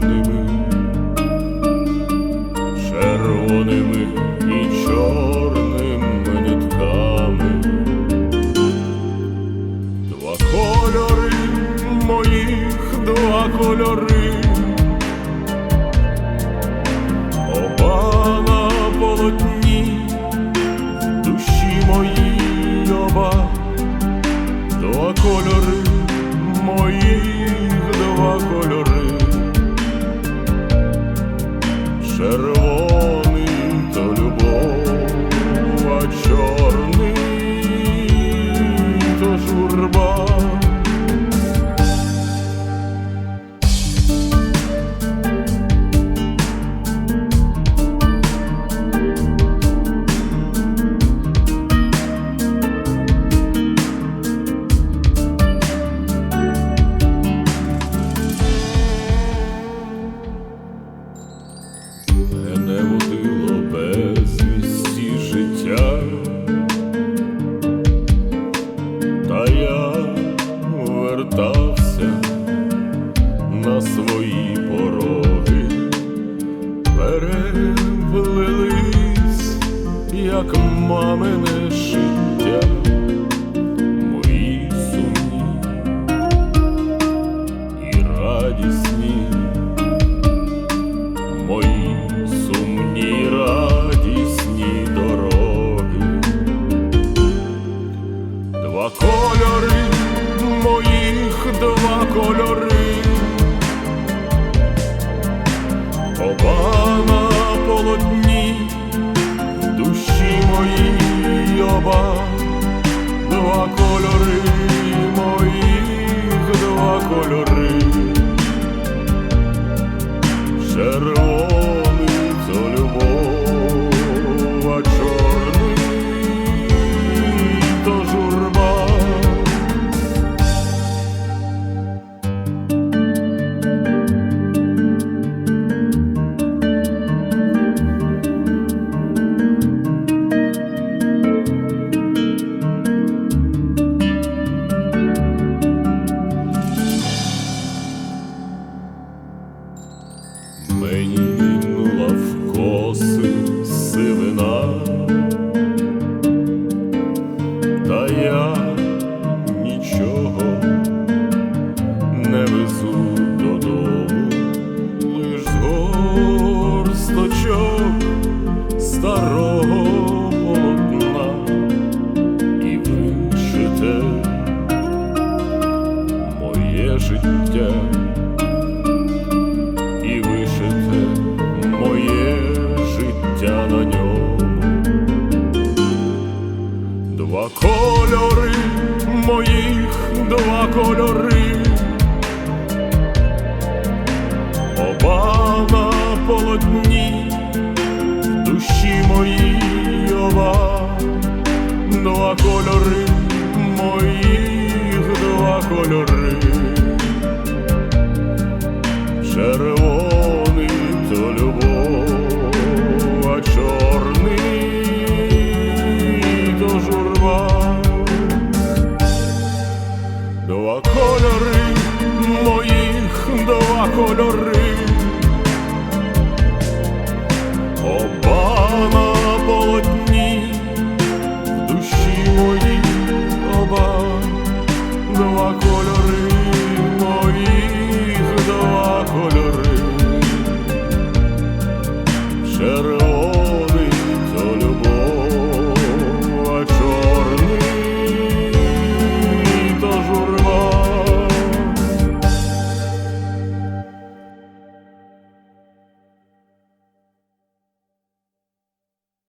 чорними, червоними і чорними нитками. Два кольори моїх, два кольори. turbo. And вертався на свої пороги, переплелись, як мамине життя, мої сумні і радісні. Мої сумні радісні дороги, два кольори моїх, два кольори, оба на полотні, душі моїй оба, два кольори моїх, два кольори. Червоний 为你 моїх, два кольори, оба на полотні, в душі моїй оба, два кольори моїх, два кольори. Червоний Два кольори моїх, два кольори,